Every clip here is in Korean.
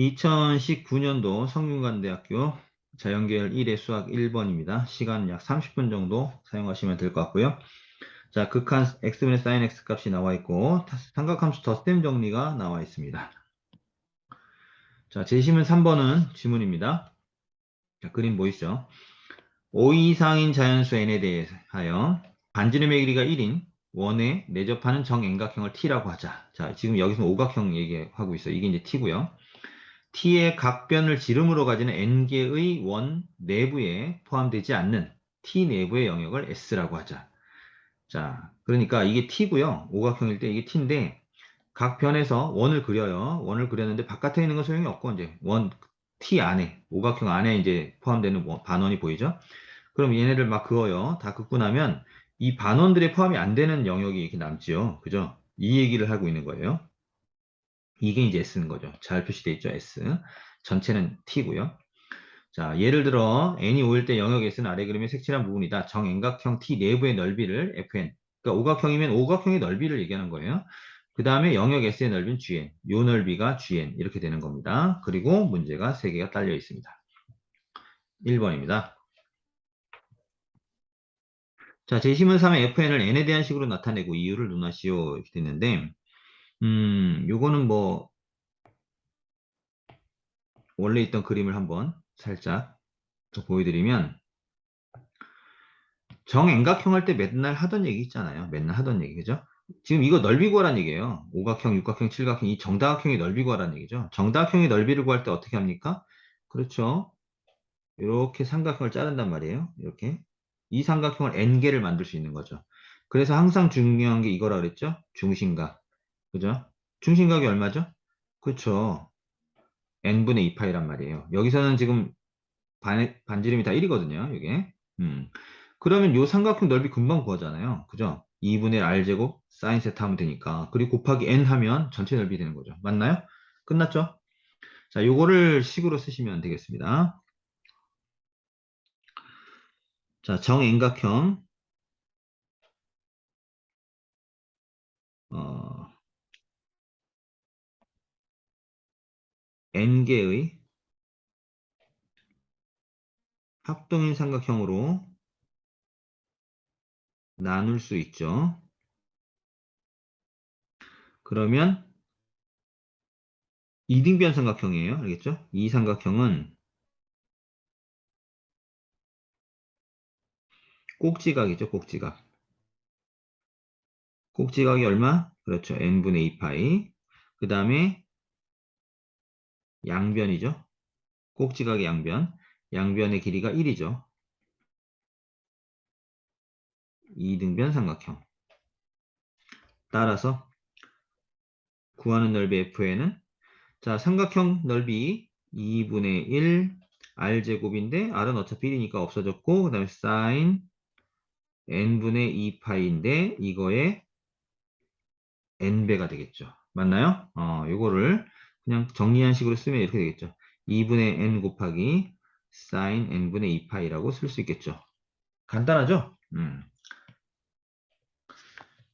2019년도 성균관대학교 자연계열 1회 수학 1번입니다. 시간 약 30분 정도 사용하시면 될 것 같고요. 자, 극한 x분의 sin x 값이 나와 있고 삼각함수 덧셈 정리가 나와 있습니다. 자, 제시문 3번은 지문입니다. 자, 그림 보이시죠? 5 이상인 자연수 n에 대하여 반지름의 길이가 1인 원에 내접하는 정円각형을 t라고 하자. 자, 지금 여기서 오각형 얘기하고 있어요. 이게 이제 t고요. T의 각변을 지름으로 가지는 n개의 원 내부에 포함되지 않는 t 내부의 영역을 s라고 하자. 자, 그러니까 이게 t고요. 오각형일 때 이게 t인데 각 변에서 원을 그려요. 원을 그렸는데 바깥에 있는 건 소용이 없고 이제 원 t 안에 오각형 안에 이제 포함되는 반원이 보이죠? 그럼 얘네를 막 그어요. 다 긋고 나면 이 반원들의 포함이 안 되는 영역이 이렇게 남지요. 그죠? 이 얘기를 하고 있는 거예요. 이게 이제 S는 거죠. 잘 표시되어 있죠. S. 전체는 T고요. 자, 예를 들어 n이 5일 때 영역 S는 아래 그림의 색칠한 부분이다. 정円각형 T 내부의 넓이를 Fn. 그러니까 오각형이면 오각형의 넓이를 얘기하는 거예요. 그 다음에 영역 S의 넓이는 Gn. 요 넓이가 Gn. 이렇게 되는 겁니다. 그리고 문제가 3개가 딸려 있습니다. 1번입니다. 자, 제시문 3의 fn을 n에 대한 식으로 나타내고 이유를 논하시오 이렇게 됐는데 음, 요거는 뭐 원래 있던 그림을 한번 살짝 더 보여드리면 정円각형 할 때 맨날 하던 얘기 있잖아요. 맨날 하던 얘기 그죠? 지금 이거 넓이 구하라는 얘기예요. 오각형, 육각형, 칠각형 이 정다각형의 넓이 구하라는 얘기죠. 정다각형의 넓이를 구할 때 어떻게 합니까? 그렇죠. 이렇게 삼각형을 자른단 말이에요. 이렇게 이 삼각형을 n개를 만들 수 있는 거죠. 그래서 항상 중요한 게 이거라 그랬죠? 중심각. 그죠? 중심각이 얼마죠? 그렇죠. n분의 2파이란 말이에요. 여기서는 지금 반, 반지름이 다 1이거든요. 이게. 음. 그러면 요 삼각형 넓이 금방 구하잖아요. 그죠? 2분의 r제곱 사인 세타 하면 되니까. 그리고 곱하기 n 하면 전체 넓이 되는 거죠. 맞나요? 끝났죠? 자, 요거를 식으로 쓰시면 되겠습니다. 자, 정円각형 어, n개의 합동인 삼각형으로 나눌 수 있죠. 그러면 이등변 삼각형이에요. 알겠죠? 이 삼각형은 꼭지각이죠. 꼭지각. 꼭지각이 얼마? 그렇죠. n분의 2파이. 그 다음에 양변이죠. 꼭지각의 양변. 양변의 길이가 1이죠. 이등변 삼각형. 따라서 구하는 넓이 f에는 자 삼각형 넓이 2분의 1 r제곱인데 r은 어차피 1이니까 없어졌고 그 다음에 sin n분의 2파이인데 이거에 n배가 되겠죠. 맞나요? 어, 요거를 그냥 정리한 식으로 쓰면 이렇게 되겠죠. 2분의 n 곱하기 sin n분의 2파이라고 쓸 수 있겠죠. 간단하죠? 음.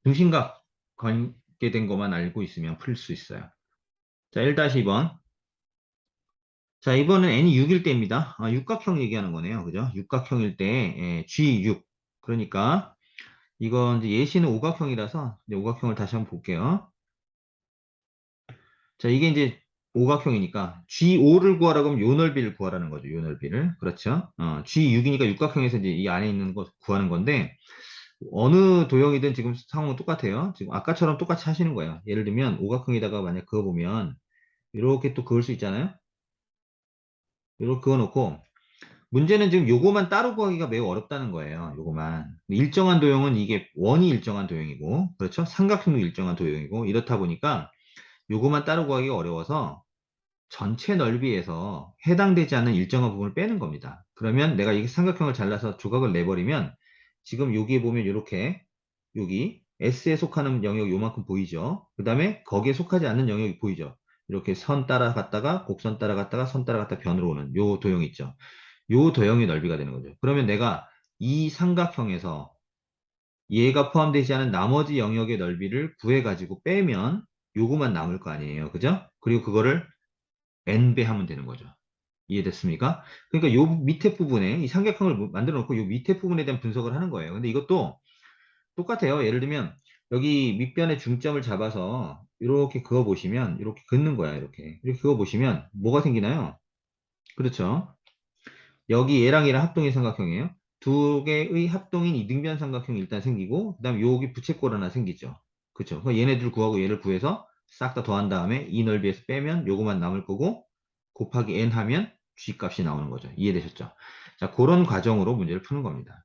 중심각 관계된 것만 알고 있으면 풀 수 있어요. 자, 1-2번. 자, 이번엔 n이 6일 때입니다. 아, 육각형 얘기하는 거네요. 그죠? 육각형일 때 예, G6. 그러니까 이건 이제 예시는 오각형이라서 이제 오각형을 다시 한번 볼게요. 자, 이게 이제 오각형이니까 G5를 구하라고 하면 요 넓이를 구하라는 거죠. 요 넓이를. 그렇죠? 어, G6이니까 육각형에서 이제 이 안에 있는 거 구하는 건데 어느 도형이든 지금 상황은 똑같아요. 지금 아까처럼 똑같이 하시는 거예요. 예를 들면 오각형에다가 만약 그어 보면 이렇게 또 그을 수 있잖아요. 이렇게 그어 놓고 문제는 지금 요거만 따로 구하기가 매우 어렵다는 거예요. 요거만. 일정한 도형은 이게 원이 일정한 도형이고, 그렇죠? 삼각형도 일정한 도형이고, 이렇다 보니까 요거만 따로 구하기가 어려워서 전체 넓이에서 해당되지 않는 일정한 부분을 빼는 겁니다. 그러면 내가 이 삼각형을 잘라서 조각을 내버리면 지금 여기에 보면 이렇게 여기 S에 속하는 영역이 요만큼 보이죠? 그 다음에 거기에 속하지 않는 영역이 보이죠? 이렇게 선 따라갔다가 곡선 따라갔다가 선 따라갔다 변으로 오는 요 도형 있죠? 요 도형의 넓이가 되는 거죠. 그러면 내가 이 삼각형에서 얘가 포함되지 않은 나머지 영역의 넓이를 구해가지고 빼면 요거만 남을 거 아니에요. 그죠? 그리고 그거를 n배 하면 되는 거죠. 이해됐습니까? 그러니까 요 밑에 부분에 이 삼각형을 만들어 놓고 요 밑에 부분에 대한 분석을 하는 거예요. 근데 이것도 똑같아요. 예를 들면 여기 밑변의 중점을 잡아서 이렇게 그어 보시면 이렇게 긋는 거야. 이렇게 이렇게 그어 보시면 뭐가 생기나요? 그렇죠. 여기 얘랑 얘랑 합동의 삼각형이에요. 두 개의 합동인 이등변 삼각형이 일단 생기고 그 다음에 여기 부채꼴 하나 생기죠. 그쵸. 그 얘네들 구하고 얘를 구해서 싹 다 더한 다음에 이 넓이에서 빼면 요거만 남을 거고 곱하기 n 하면 g 값이 나오는 거죠. 이해되셨죠? 자, 그런 과정으로 문제를 푸는 겁니다.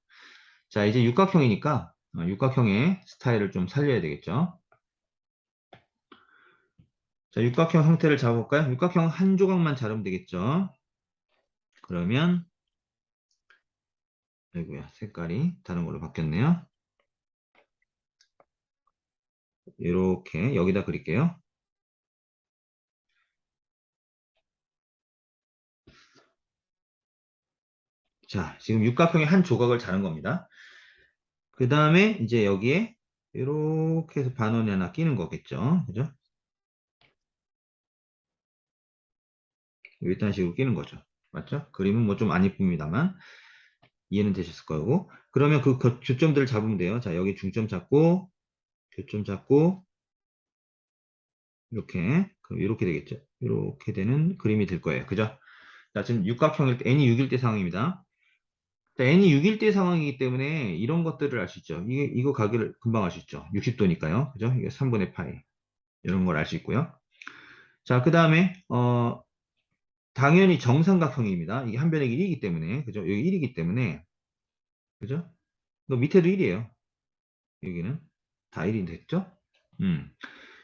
자, 이제 육각형이니까 어, 육각형의 스타일을 좀 살려야 되겠죠. 자, 육각형 형태를 잡아볼까요? 육각형 한 조각만 자르면 되겠죠. 그러면 아이고야 색깔이 다른 걸로 바뀌었네요. 이렇게 여기다 그릴게요. 자, 지금 육각형의 한 조각을 자른 겁니다. 그 다음에 이제 여기에 이렇게 해서 반원이 하나 끼는 거겠죠. 그죠? 이딴 식으로 끼는 거죠. 맞죠? 그림은 뭐 좀 안 이쁩니다만 이해는 되셨을 거고 그러면 그 교점들을 잡으면 돼요. 자, 여기 중점 잡고 교점 잡고 이렇게 그럼 이렇게 되겠죠. 이렇게 되는 그림이 될 거예요. 그죠? 자, 지금 육각형일 때 n이 6일 때 상황입니다. 자, n이 6일 때 상황이기 때문에 이런 것들을 알 수 있죠. 이게 이거 가격을 금방 알 수 있죠. 60도니까요. 그죠? 이게 3분의 파이. 이런 걸 알 수 있고요. 자, 그 다음에 어 당연히 정삼각형입니다. 이게 한 변의 길이 1이기 때문에 그죠? 여기 1이기 때문에 그죠? 너 밑에도 1이에요. 여기는 다 1이 됐죠? 음.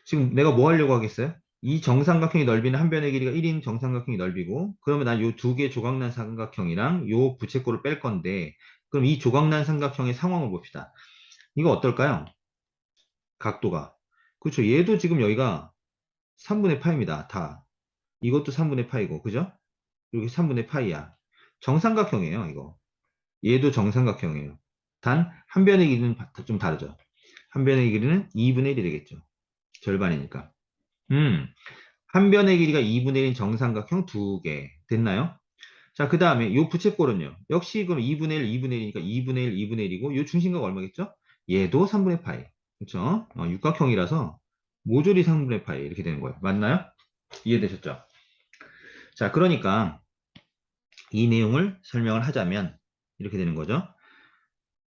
지금 내가 뭐 하려고 하겠어요? 이 정삼각형의 넓이는 한 변의 길이가 1인 정삼각형의 넓이고 그러면 난 요 두개 조각난 삼각형이랑 요 부채꼴을 뺄 건데 그럼 이 조각난 삼각형의 상황을 봅시다. 이거 어떨까요? 각도가 그렇죠. 얘도 지금 여기가 3분의 파입니다. 다. 이것도 3분의 파이고 그죠? 이렇게 3분의 파이야. 정삼각형이에요. 이거. 얘도 정삼각형이에요. 단 한 변의 길이는 좀 다르죠. 한 변의 길이는 2분의 1이 되겠죠. 절반이니까. 음, 한 변의 길이가 2분의 1인 정삼각형 두 개. 됐나요? 자, 그 다음에 요 부채꼴은요. 역시 그럼 2분의 1, 2분의 1이니까 2분의 1, 2분의 1이고 요 중심각 얼마겠죠? 얘도 3분의 파이. 그렇죠? 어, 육각형이라서 모조리 3분의 파이 이렇게 되는 거예요. 맞나요? 이해되셨죠? 자, 그러니까 이 내용을 설명을 하자면 이렇게 되는 거죠.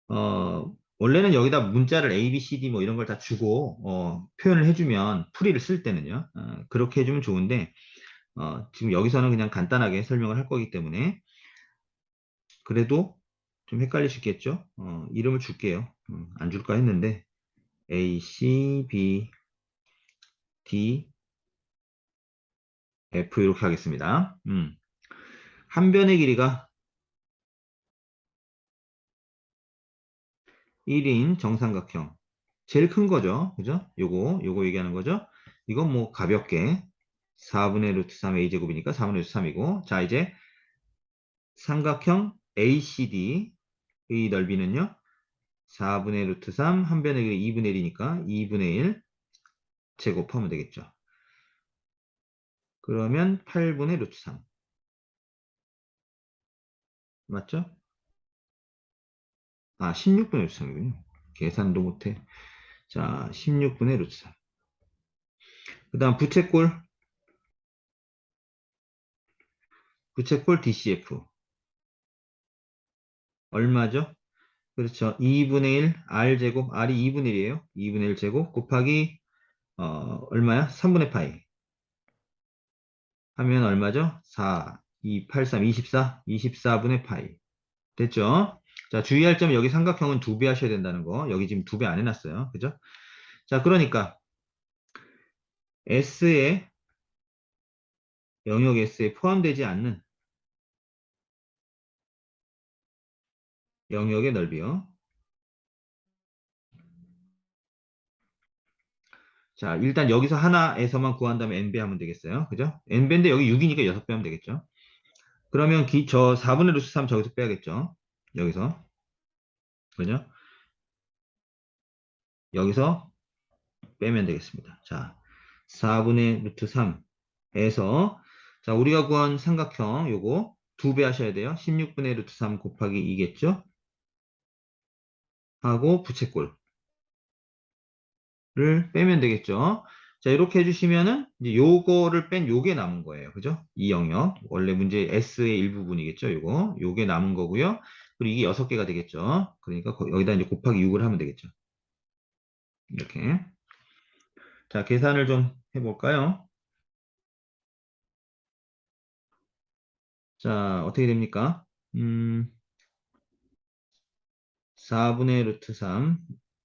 어, 원래는 여기다 문자를 A, B, C, D 뭐 이런 걸 다 주고 어, 표현을 해주면 풀이를 쓸 때는요. 어, 그렇게 해주면 좋은데 어, 지금 여기서는 그냥 간단하게 설명을 할 거기 때문에 그래도 좀 있겠죠. 어, 이름을 줄게요. 음, 안 줄까 했는데 A, C, B, D, F 이렇게 하겠습니다. 음. 한 변의 길이가 1인 정삼각형. 제일 큰 거죠. 그죠? 요거, 요거 얘기하는 거죠. 이건 뭐 가볍게 4분의 루트 3 a제곱이니까 4분의 루트 3이고. 자, 이제 삼각형 ACD의 넓이는요. 4분의 루트 3, 한 변의 길이 2분의 1이니까 2분의 1 제곱하면 되겠죠. 그러면 8분의 루트 3. 맞죠? 아, 16분의 루트 3이군요. 계산도 못해. 자, 16분의 루트 3. 그 다음 부채꼴. 부채꼴 DCF. 얼마죠? 그렇죠. 2분의 1 R제곱, R이 2분의 1이에요. 2분의 1 제곱 곱하기 어, 얼마야? 3분의 파이. 하면 얼마죠? 4, 2, 8, 3, 24, 24분의 파이. 됐죠? 자, 주의할 점은 여기 삼각형은 두 배 하셔야 된다는 거. 여기 지금 두 배 안 해놨어요. 그죠? 자, 그러니까 S에 영역 S에 포함되지 않는 영역의 넓이요. 자, 일단 여기서 하나에서만 구한 다음에 n배 하면 되겠어요. 그죠? n배인데 여기 6이니까 6배 하면 되겠죠. 그러면 기, 저 4분의 루트 3 저기서 빼야겠죠. 여기서. 그죠? 여기서 빼면 되겠습니다. 자, 4분의 루트 3에서 자, 우리가 구한 삼각형 요거 두 배 하셔야 돼요. 16분의 루트 3 곱하기 2겠죠? 하고 부채꼴. 를 빼면 되겠죠. 자, 이렇게 해주시면은, 이제 요거를 뺀 요게 남은 거예요. 그죠? 이 영역. 원래 문제 S의 일부분이겠죠. 요거. 요게 남은 거고요. 그리고 이게 6개가 되겠죠. 그러니까 거- 여기다 이제 곱하기 6을 하면 되겠죠. 이렇게. 자, 계산을 좀 해볼까요? 자, 어떻게 됩니까? 음, 4분의 루트 3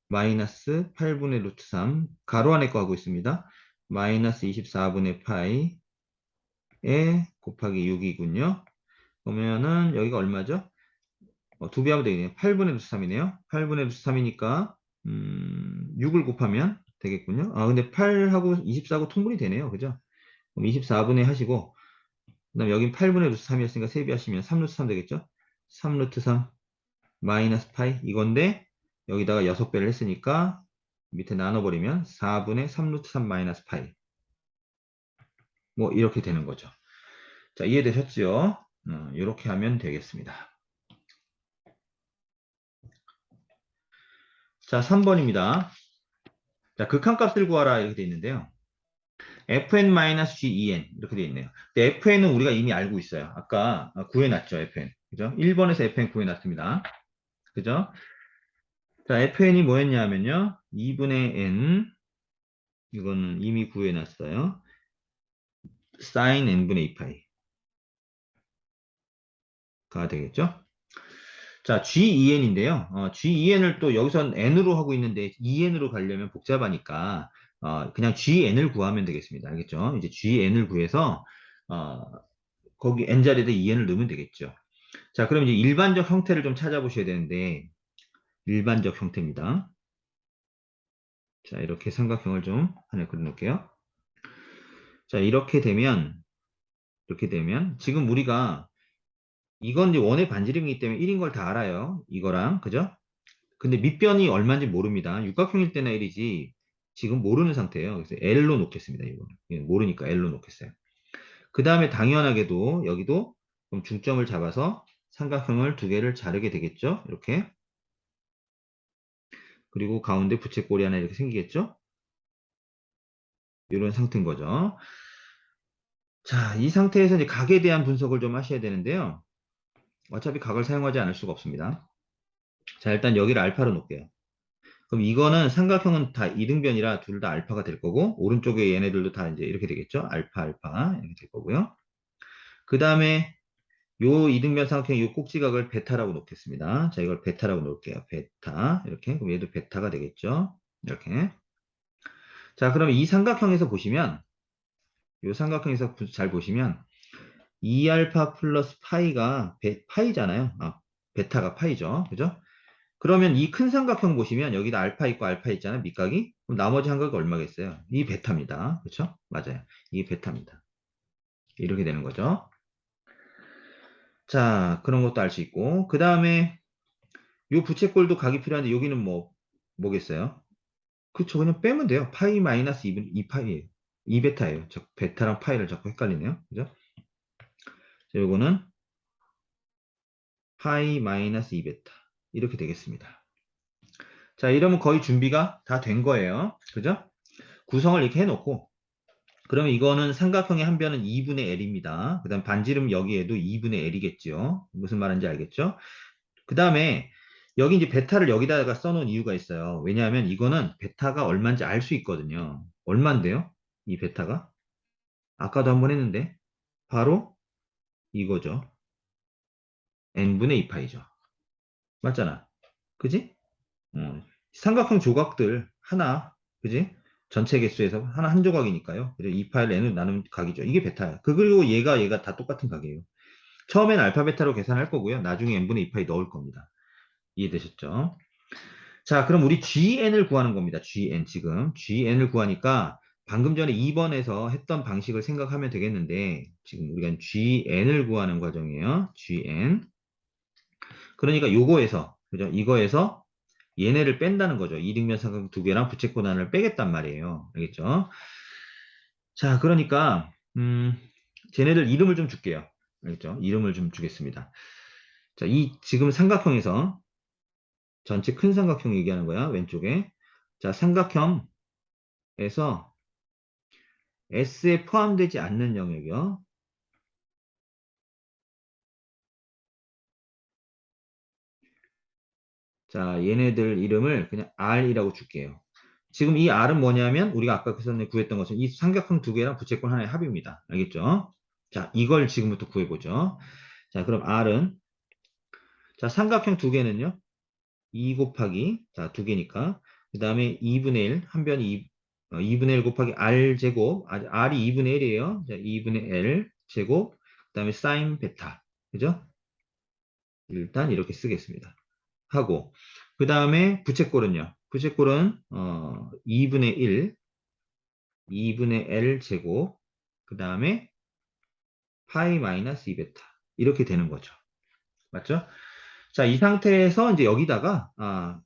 마이너스 8분의 루트 3 가로 안에 거 하고 있습니다. 마이너스 24분의 파이에 곱하기 6이군요. 그러면은 여기가 얼마죠? 어, 두배 하면 되겠네요. 8분의 루트 3이네요. 8분의 루트 3이니까 음, 6을 곱하면 되겠군요. 아 근데 8하고 24하고 통분이 되네요. 그죠? 그럼 24분의 하시고 그 다음에 여긴 8분의 루트 3이었으니까 세배하시면 3루트 3 되겠죠? 3루트 3 마이너스 파이 이건데 여기다가 6배를 했으니까 밑에 나눠버리면 4분의 3루트 3 마이너스 파이 뭐 이렇게 되는 거죠. 자 이해되셨죠? 어, 이렇게 하면 되겠습니다. 자 3번입니다. 자 극한값을 구하라 이렇게 되어 있는데요. fn-gen 이렇게 되어 있네요. 근데 fn은 우리가 이미 알고 있어요. 아까 구해놨죠 fn. 그죠? 1번에서 fn 구해놨습니다. 그죠? 자, fn이 뭐였냐면요. 2분의 n, 이거는 이미 구해놨어요. sin n분의 2파이가 되겠죠? 자, gen2n인데요. 어, gen을 또 여기선 n으로 하고 있는데 2n으로 가려면 복잡하니까 어, 그냥 gn을 구하면 되겠습니다. 알겠죠? 이제 gn을 구해서 어, 거기 n자리에다 2n을 넣으면 되겠죠. 자, 그럼 이제 일반적 형태를 좀 찾아보셔야 되는데 일반적 형태입니다. 자, 이렇게 삼각형을 좀 하나 그려놓을게요. 자, 이렇게 되면, 이렇게 되면, 지금 우리가, 이건 이제 원의 반지름이기 때문에 1인 걸 다 알아요. 이거랑, 그죠? 근데 밑변이 얼마인지 모릅니다. 육각형일 때나 1이지, 지금 모르는 상태예요. 그래서 L로 놓겠습니다. 이거는. 모르니까 L로 놓겠어요. 그 다음에 당연하게도, 여기도, 그럼 중점을 잡아서 삼각형을 두 개를 자르게 되겠죠? 이렇게. 그리고 가운데 부채꼴이 하나 이렇게 생기겠죠? 이런 상태인 거죠. 자, 이 상태에서 이제 각에 대한 분석을 좀 하셔야 되는데요. 어차피 각을 사용하지 않을 수가 없습니다. 자, 일단 여기를 알파로 놓을게요. 그럼 이거는 삼각형은 다 이등변이라 둘 다 알파가 될 거고, 오른쪽에 얘네들도 다 이제 이렇게 되겠죠? 알파, 알파. 이렇게 될 거고요. 그 다음에 요 이등변 삼각형 요 꼭지각을 베타라고 놓겠습니다. 자, 이걸 베타라고 놓을게요. 베타. 이렇게. 그럼 얘도 베타가 되겠죠? 이렇게. 자, 그럼 이 삼각형에서 보시면, 요 삼각형에서 잘 보시면, 2알파 플러스 파이가 베, 파이잖아요. 아, 베타가 파이죠. 그죠? 그러면 이 큰 삼각형 보시면 여기다 알파 있고 알파 있잖아요. 밑각이. 그럼 나머지 한 각이 얼마겠어요? 이 베타입니다. 그렇죠? 맞아요. 이게 베타입니다. 이렇게 되는 거죠. 자, 그런 것도 알 수 있고. 그 다음에 요 부채꼴도 각이 필요한데 여기는 뭐 뭐겠어요? 그쵸 그냥 빼면 돼요. 파이 마이너스 2, 2파이에요. 2베타예요. 저 베타랑 파이를 자꾸 헷갈리네요. 그죠? 자, 요거는 파이 마이너스 2베타 이렇게 되겠습니다. 자, 이러면 거의 준비가 다 된 거예요. 그죠? 구성을 이렇게 해놓고 그러면 이거는 삼각형의 한 변은 2분의 L입니다. 그 다음 반지름 여기에도 2분의 L이겠죠. 무슨 말인지 알겠죠? 그 다음에 여기 이제 베타를 여기다가 써놓은 이유가 있어요. 왜냐하면 이거는 베타가 얼마인지 알 수 있거든요. 얼만데요? 이 베타가? 아까도 한번 했는데 바로 이거죠. n분의 2파이죠. 맞잖아. 그지? 어, 삼각형 조각들 하나, 그지? 전체 개수에서 하나 한 조각이니까요. 그래서 2파일 n을 나누면 각이죠. 이게 베타야. 그 그리고 얘가 얘가 다 똑같은 각이에요. 처음엔 알파 베타로 계산할 거고요. 나중에 n분의 2파이 넣을 겁니다. 이해되셨죠? 자, 그럼 우리 gn을 구하는 겁니다. gn 지금 gn을 구하니까 방금 전에 2번에서 했던 방식을 생각하면 되겠는데 지금 우리가 gn을 구하는 과정이에요. gn 그러니까 요거에서 그죠? 이거에서 얘네를 뺀다는 거죠. 이등변 삼각형 두 개랑 부채꼴 하나를 빼겠단 말이에요. 알겠죠? 자, 그러니까 음, 쟤네들 이름을 좀 줄게요. 알겠죠? 이름을 좀 주겠습니다. 자, 이 지금 삼각형에서 전체 큰 삼각형 얘기하는 거야. 왼쪽에. 자, 삼각형에서 S에 포함되지 않는 영역이요. 자, 얘네들 이름을 그냥 R이라고 줄게요. 지금 이 R은 뭐냐면 우리가 아까 그 구했던 것은 이 삼각형 두 개랑 부채꼴 하나의 합입니다. 알겠죠? 자, 이걸 지금부터 구해보죠. 자, 그럼 R은 자, 삼각형 두 개는요. 2 곱하기 자, 두 개니까 그 다음에 2분의 1, 한 변이 2, 어, 2분의 1 곱하기 R 제곱, 아, R이 2분의 1이에요. 자, 2분의 L 제곱, 그 다음에 사인 베타. 그죠? 일단 이렇게 쓰겠습니다. 하고, 그 다음에 부채꼴은요. 부채꼴은, 어, 2분의 1, 2분의 L 제곱, 그 다음에 파이 마이너스 2베타. 이렇게 되는 거죠. 맞죠? 자, 이 상태에서 이제 여기다가, 아,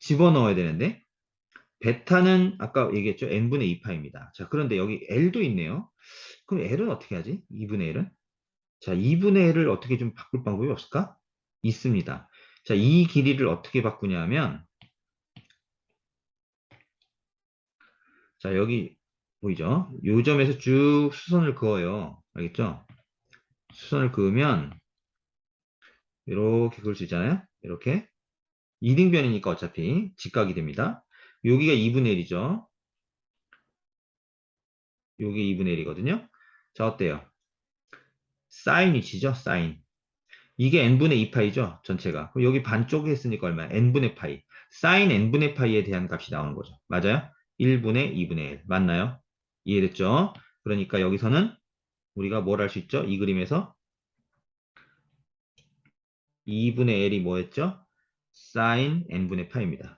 집어넣어야 되는데, 베타는 아까 얘기했죠. n분의 2파입니다. 자, 그런데 여기 L도 있네요. 그럼 L은 어떻게 하지? 2분의 1은? 자, 2분의 1을 어떻게 좀 바꿀 방법이 없을까? 있습니다. 자, 이 길이를 어떻게 바꾸냐면, 자, 여기 보이죠? 요 점에서 쭉 수선을 그어요. 알겠죠? 수선을 그으면, 이렇게 그을 수 있잖아요? 이렇게. 2등변이니까 어차피 직각이 됩니다. 여기가 2분의 1이죠. 여기 2분의 1이거든요. 자, 어때요? 사인이 치죠? 사인. 이게 n분의 2파이죠? 전체가. 그럼 여기 반쪽에 했으니까 얼마야? n분의 파이. 사인 n분의 파이에 대한 값이 나오는 거죠. 맞아요? 1분의 2분의 1. 맞나요? 이해됐죠? 그러니까 여기서는 우리가 뭘 할 수 있죠? 이 그림에서 2분의 L이 뭐였죠? 사인 n분의 파입니다.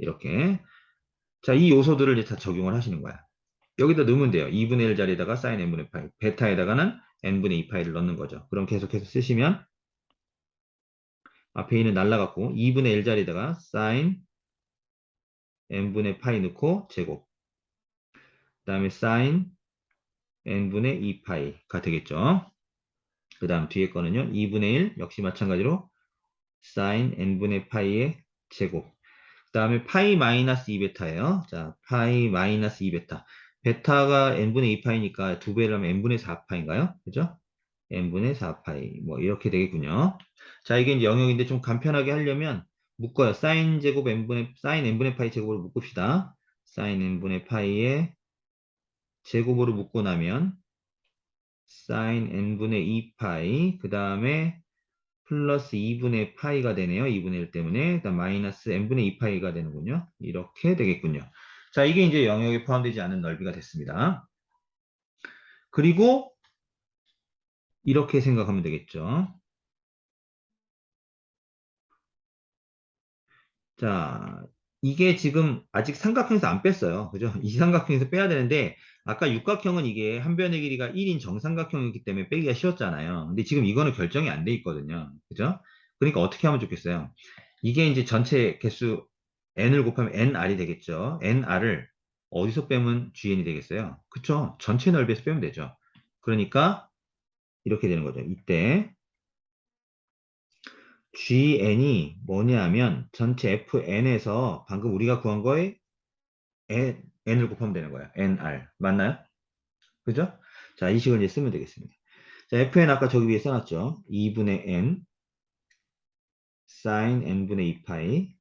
이렇게. 자, 이 요소들을 이제 다 적용을 하시는 거야. 여기다 넣으면 돼요. 2분의 1 자리에다가 사인 n분의 파이. 베타에다가는 n분의 2파이를 넣는 거죠. 그럼 계속해서 쓰시면 앞에 있는 날라갔고 2분의 1 자리에다가 사인 n분의 파이 넣고 제곱. 그 다음에 사인 n분의 2파이가 되겠죠. 그 다음 뒤에 거는요. 2분의 1 역시 마찬가지로 사인 n분의 파이의 제곱. 그 다음에 파이 마이너스 2베타예요. 자, 파이 마이너스 2베타. 베타가 n분의 2파이니까 두 배를 하면 n분의 4파인가요? 그죠? n분의 4파이. 뭐 이렇게 되겠군요. 자, 이게 이제 영역인데 좀 간편하게 하려면 묶어요. 사인 제곱 n분의 사인 n분의 파이 제곱으로 묶읍시다. 사인 n분의 파이의 제곱으로 묶고 나면 사인 n분의 2파이 그 다음에 플러스 2분의 파이가 되네요. 2분의 1 때문에 그다음 마이너스 n분의 2파이가 되는군요. 이렇게 되겠군요. 자, 이게 이제 영역에 포함되지 않은 넓이가 됐습니다. 그리고 이렇게 생각하면 되겠죠. 자, 이게 지금 아직 삼각형에서 안 뺐어요. 그죠? 이 삼각형에서 빼야 되는데 아까 육각형은 이게 한 변의 길이가 1인 정삼각형이기 때문에 빼기가 쉬웠잖아요. 근데 지금 이거는 결정이 안 돼 있거든요. 그죠? 그러니까 어떻게 하면 좋겠어요? 이게 이제 전체 개수 n을 곱하면 nr이 되겠죠. nr을 어디서 빼면 gn이 되겠어요? 그쵸? 전체 넓이에서 빼면 되죠. 그러니까 이렇게 되는 거죠. 이때 gn이 뭐냐 하면 전체 fn에서 방금 우리가 구한 거에 n, n을 곱하면 되는 거예요. nr. 맞나요? 그죠? 자, 이 식을 이제 쓰면 되겠습니다. 자, fn 아까 저기 위에 써놨죠. 2분의 n sin n분의 2파이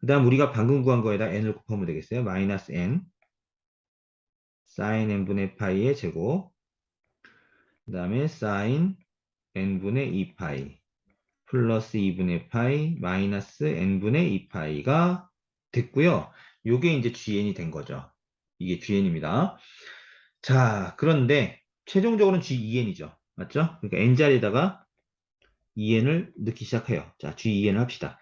그 다음 우리가 방금 구한 거에다 n을 곱하면 되겠어요. 마이너스 n sin n분의 파이의 제곱 그 다음에 sin n분의 2파이 플러스 2분의 파이 마이너스 n분의 2파이가 됐고요. 요게 이제 gn이 된 거죠. 이게 gn입니다. 자, 그런데 최종적으로는 g2n이죠. 맞죠? 그러니까 n자리에다가 2n을 넣기 시작해요. 자, g2n을 합시다.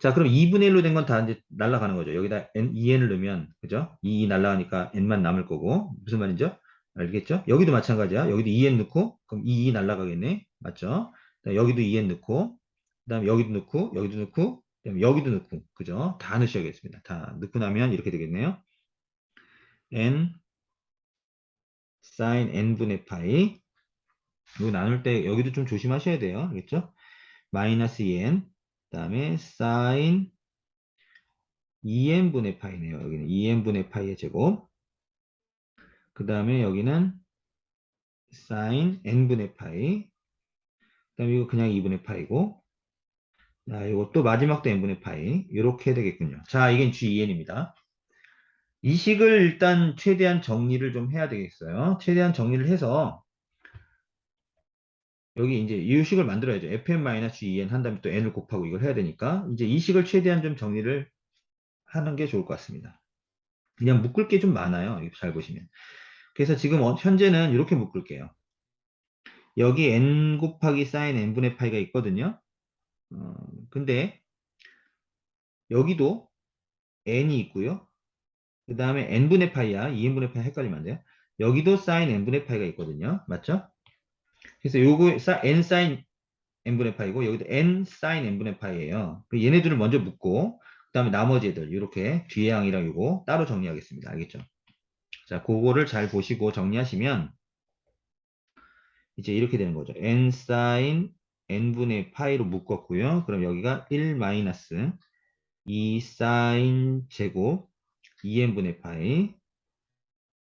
자, 그럼 2분의 1로 된 건 다 이제 날아가는 거죠. 여기다 n, 2n을 넣으면, 그죠? 2 날아가니까 n만 남을 거고. 무슨 말이죠? 알겠죠? 여기도 마찬가지야. 여기도 2n 넣고, 그럼 2, 2 날아가겠네. 맞죠? 여기도 2n 넣고, 그 다음에 여기도 넣고, 여기도 넣고, 그 다음에 여기도 넣고, 그죠? 다 넣으셔야겠습니다. 다 넣고 나면 이렇게 되겠네요. n sin n분의 파이 이거 나눌 때 여기도 좀 조심하셔야 돼요. 알겠죠? 마이너스 2n 그 다음에 sin 2n분의 파이네요. 여기는 2n분의 파이의 제곱 그 다음에 여기는 sin n분의 파이 그 다음에 이거 그냥 2분의 파이고 자, 또 마지막도 n분의 파이 이렇게 되겠군요. 자, 이게 g2n입니다. 이 식을 일단 최대한 정리를 좀 해야 되겠어요. 최대한 정리를 해서 여기 이제 이 식을 만들어야죠. fn-g2n 한 다음에 또 n을 곱하고 이걸 해야 되니까 이제 이 식을 최대한 좀 정리를 하는 게 좋을 것 같습니다. 그냥 묶을 게 좀 많아요. 잘 보시면. 그래서 지금 어- 현재는 이렇게 묶을게요. 여기 n 곱하기 sin n분의 파이가 있거든요. 어, 근데 여기도 n이 있고요. 그 다음에 n분의 파이야. 2n분의 파이 헷갈리면 안 돼요. 여기도 sin n분의 파이가 있거든요. 맞죠? 그래서 요거 사- n sin n분의 파이고 여기도 n sin n분의 파이예요. 그 얘네 들을 먼저 묶고 그 다음에 나머지 애들 이렇게 뒤에 항이랑 요거 따로 정리하겠습니다. 알겠죠? 자, 그거를 잘 보시고 정리하시면 이제 이렇게 되는 거죠. n sin n분의 파이로 묶었고요. 그럼 여기가 1 마이너스 2 sin 제곱 2n분의 파이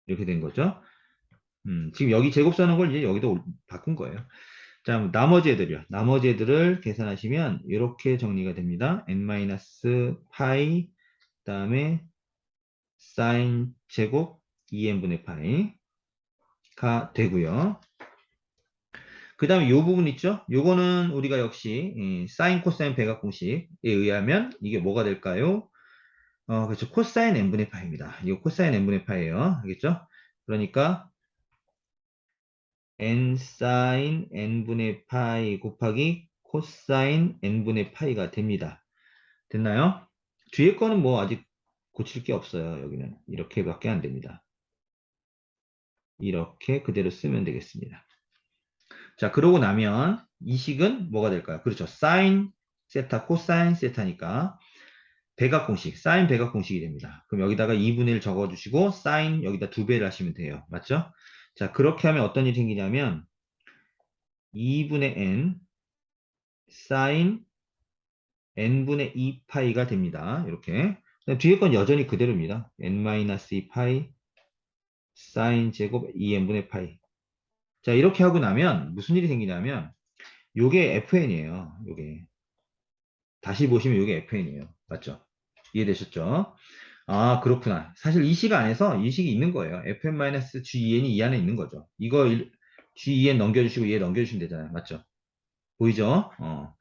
이렇게 된 거죠. 음, 지금 여기 제곱 써는 걸 이제 여기다 올- 바꾼 거예요. 자, 나머지 애들이요. 나머지 애들을 계산하시면 이렇게 정리가 됩니다. n 파이 그다음에 sin 제곱 2n분의 파이가 되고요. 그 다음에 이 부분 있죠? 요거는 우리가 역시 이 sin, 코사인 배각 공식에 의하면 이게 뭐가 될까요? 어, 그렇죠. 코사인 n분의 파입니다. 이거 코사인 n분의 파예요. 알겠죠? 그러니까 n sin n분의 파이 곱하기 코사인 n분의 파이가 됩니다. 됐나요? 뒤에 거는 뭐 아직 고칠 게 없어요. 여기는 이렇게밖에 안 됩니다. 이렇게 그대로 쓰면 되겠습니다. 자, 그러고 나면 이 식은 뭐가 될까요? 그렇죠. 사인 세타, 코사인 세타니까 배각 공식, 사인 배각 공식이 됩니다. 그럼 여기다가 2분의 1 적어주시고 사인 여기다 두 배를 하시면 돼요. 맞죠? 자, 그렇게 하면 어떤 일이 생기냐면 2분의 n 사인 n분의 2파이가 됩니다. 이렇게. 뒤에 건 여전히 그대로입니다. n-2파이 사인 제곱 2n분의 파이. 자, 이렇게 하고 나면 무슨 일이 생기냐면 요게 fn이에요. 요게. 다시 보시면 요게 fn이에요. 맞죠? 이해되셨죠? 아, 그렇구나. 사실 이 식 안에서 이 식이 있는 거예요. fn-g2n이 이 안에 있는 거죠. 이거 일- g2n 넘겨주시고 얘 넘겨주시면 되잖아요. 맞죠? 보이죠? 어.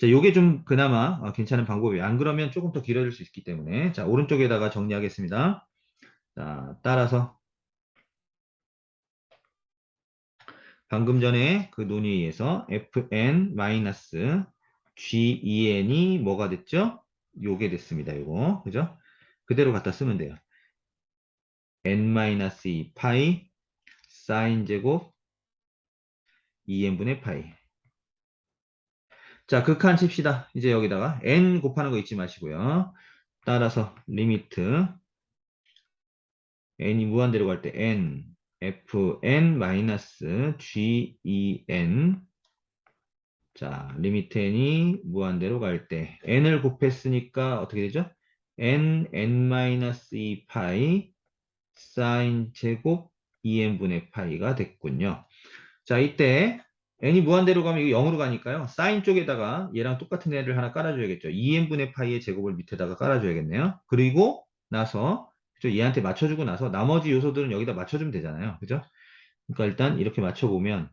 자, 요게 좀 그나마 어, 괜찮은 방법이에요. 안 그러면 조금 더 길어질 수 있기 때문에. 자, 오른쪽에다가 정리하겠습니다. 자, 따라서 방금 전에 그 논의에 의해서 fn-g2n이 뭐가 됐죠? 요게 됐습니다. 요거. 그죠? 그대로 갖다 쓰면 돼요. n-2 파이 사인 제곱 2n분의 파이. 자, 극한 칩시다. 이제 여기다가 n 곱하는 거 잊지 마시고요. 따라서 리미트 n이 무한대로 갈 때 n fn 마이너스 gen 자, 리미트 n이 무한대로 갈 때 n을 곱했으니까 어떻게 되죠? n n-2 파이 사인 제곱 2n분의 파이가 됐군요. 자, 이때 n이 무한대로 가면 이거 0으로 가니까요. 사인 쪽에다가 얘랑 똑같은 애를 하나 깔아줘야겠죠. 2n분의 파이의 제곱을 밑에다가 깔아줘야겠네요. 그리고 나서 그죠? 얘한테 맞춰주고 나서 나머지 요소들은 여기다 맞춰주면 되잖아요. 그죠? 그러니까 일단 이렇게 맞춰보면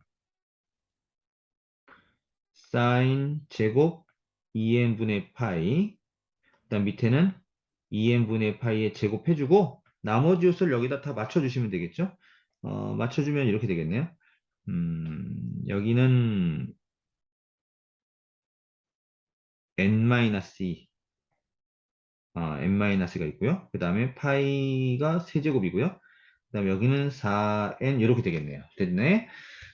사인 제곱 2n분의 파이 그다음 밑에는 2n분의 파이의 제곱 해주고 나머지 요소를 여기다 다 맞춰주시면 되겠죠? 어, 맞춰주면 이렇게 되겠네요. 음, 여기는 n-2 아, n-가 있고요. 그 다음에 파이가 세제곱이고요. 그 다음에 여기는 4n 이렇게 되겠네요. 됐네.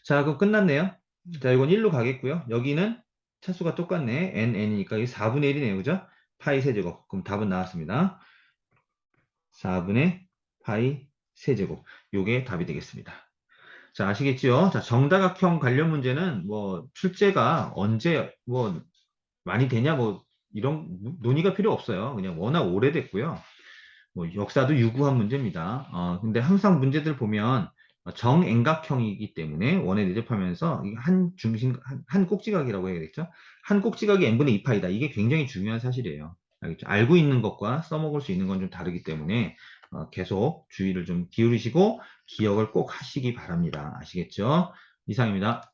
자, 그럼 끝났네요. 자, 이건 1로 가겠고요. 여기는 차수가 똑같네. n, n이니까 이 4분의 1이네요. 그죠? 파이 세제곱. 그럼 답은 나왔습니다. 4분의 파이 세제곱. 요게 답이 되겠습니다. 자, 아시겠죠? 자, 정다각형 관련 문제는 뭐 출제가 언제 뭐 많이 되냐 뭐 이런 논의가 필요 없어요. 그냥 워낙 오래됐고요. 뭐 역사도 유구한 문제입니다. 어, 근데 항상 문제들 보면 정앵각형이기 때문에 원에 대접하면서 한 중심 한, 한 꼭지각이라고 해야겠죠? 한 꼭지각이 n분의 2파이다. 이게 굉장히 중요한 사실이에요. 알겠죠? 알고 있는 것과 써먹을 수 있는 건 좀 다르기 때문에 어, 계속 주의를 좀 기울이시고 기억을 꼭 하시기 바랍니다. 아시겠죠? 이상입니다.